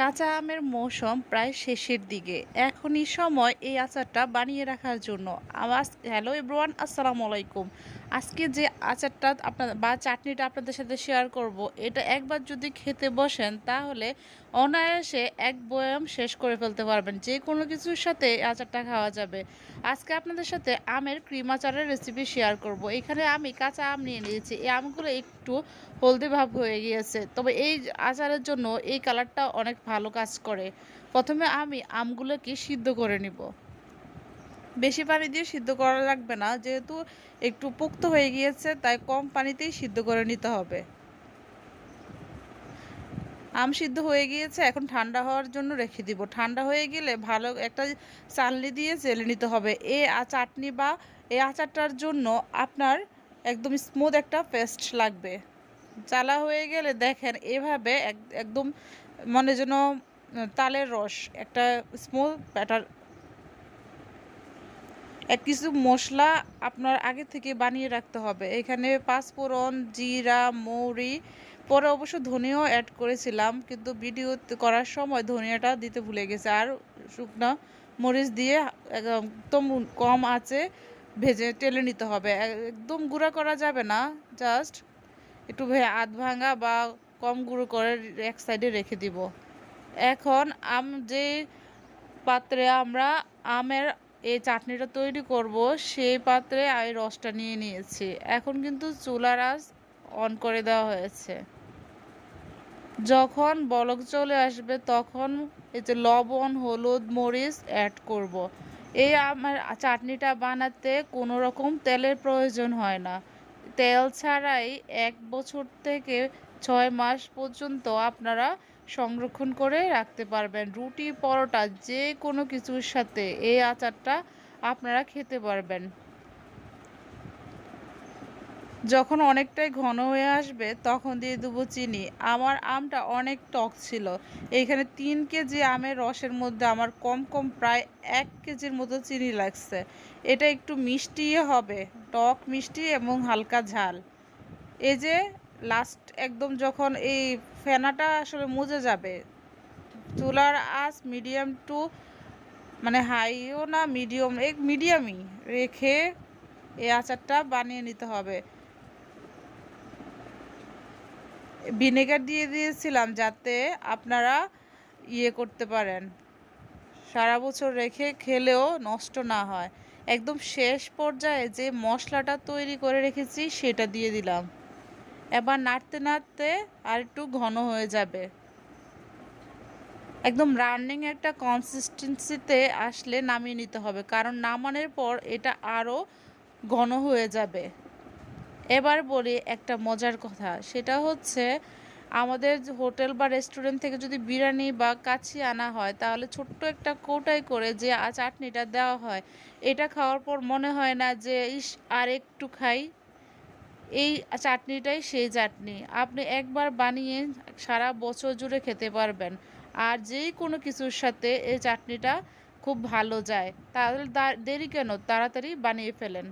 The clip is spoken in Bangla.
কাঁচা আমের মৌসুম প্রায় শেষের দিকে। এখনই সময় এই আচারটা বানিয়ে রাখার জন্য। আমার হ্যালো এভরিওয়ান, আসসালামু আলাইকুম। আজকে যে আচারটা আপনার বা চাটনিটা আপনাদের সাথে শেয়ার করব, এটা একবার যদি খেতে বসেন, তাহলে অনায়াসে এক বয়াম শেষ করে ফেলতে পারবেন। যে কোনো কিছুর সাথে আচারটা খাওয়া যাবে। আজকে আপনাদের সাথে আমের ক্রিম আচারের রেসিপি শেয়ার করব। এখানে আমি কাঁচা আম নিয়ে নিয়েছি। এই আমগুলো একটু হলদে ভাব হয়ে গিয়েছে। তবে এই আচারের জন্য এই কালারটা অনেক ভালো কাজ করে, প্রথমে আমি আমগুলোকে সিদ্ধ করে নিব। বেশি পানি দিয়ে সিদ্ধ করা লাগবে না, যেহেতু একটু পোক্ত হয়ে গিয়েছে, তাই কম পানিতেই সিদ্ধ করে নিতে হবে। আম সিদ্ধ হয়ে গিয়েছে, এখন ঠান্ডা হওয়ার জন্য রেখে দিব। ঠান্ডা হয়ে গেলে ভালো একটা চালনি দিয়ে জেলে নিতে হবে। এ চাটনি বা এই আচারটার জন্য আপনার একদম স্মুথ একটা পেস্ট লাগবে। চালা হয়ে গেলে দেখেন এভাবে একদম মনে যেন, তালের রস, একটা স্মুথ ব্যাটার এক কিছু মশলা আপনার আগে থেকে বানিয়ে রাখতে হবে। এখানে পাঁচফোড়ন জিরা, মৌরি, পরে অবশ্য ধনিয়াও অ্যাড করেছিলাম, কিন্তু ভিডিও করার সময় ধনিয়াটা দিতে ভুলে গেছে। আর শুকনো মরিচ দিয়ে একদম কম আছে ভেজে টেলে নিতে হবে। একদম গুঁড়া করা যাবে না জাস্ট একটু আধ ভাঙা বা কম গুঁড়ো করে এক সাইডে রেখে দিব। এখন আম যে পাত্রে আমরা আমের এই চাটনিটা তৈরি করব, সেই পাত্রে এই রসটা নিয়ে নিয়েছি। এখন কিন্তু চুলার আঁচ অন করে দেওয়া হয়েছে। যখন বলক চলে আসবে, তখন এই যে লবণ, হলুদ, মরিচ অ্যাড করব। এই আমার চাটনিটা বানাতে কোনো রকম তেলের প্রয়োজন হয় না। তেল ছাড়াই এক বছর থেকে ছয় মাস পর্যন্ত আপনারা সংরক্ষণ করে রাখতে পারবেন। রুটি, পরোটা, যে কোনো কিছুর সাথে এই আচারটা আপনারা খেতে পারবেন। যখন অনেকটাই ঘন হয়ে আসবে, তখন দিয়ে দেবো চিনি। আমার আমটা অনেক টক ছিল। এইখানে তিন কেজি আমের রসের মধ্যে আমার কম কম প্রায় এক কেজির মতো চিনি লাগছে। এটা একটু মিষ্টি হবে, টক মিষ্টি এবং হালকা ঝাল। এই যে লাস্ট একদম যখন এই ফেনাটা আসলে মুজে যাবে চুলার আঁচ মিডিয়াম টু মানে হাইও না মিডিয়াম এক মিডিয়ামই রেখে এই আচারটা বানিয়ে নিতে হবে। ভিনেগার দিয়ে দিয়েছিলাম যাতে আপনারা ইয়ে করতে পারেন। সারা বছর রেখে খেলেও নষ্ট না হয়। একদম শেষ পর্যায়ে যে মশলাটা তৈরি করে রেখেছি সেটা দিয়ে দিলাম। এবার নাড়তে নাড়তে আর একটু ঘন হয়ে যাবে। একদম রানিং একটা কনসিস্টেন্সিতে আসলে নামিয়ে নিতে হবে, কারণ নামানোর পর এটা আরও ঘন হয়ে যাবে। এবার বলি একটা মজার কথা, সেটা হচ্ছে আমাদের হোটেল বা রেস্টুরেন্ট থেকে যদি বিরিয়ানি বা কাছি আনা হয়, তাহলে ছোট্ট একটা কৌটাই করে যে চাটনিটা দেওয়া হয়, এটা খাওয়ার পর মনে হয় না যে, ইস, আর একটু খাই। এই চাটনিটাই সেই চাটনি। আপনি একবার বানিয়ে সারা বছর জুড়ে খেতে পারবেন। আর যেই কোনো কিছুর সাথে এই চাটনিটা খুব ভালো যায়। তাহলে দেরি কেন? তাড়াতাড়ি বানিয়ে ফেলেন।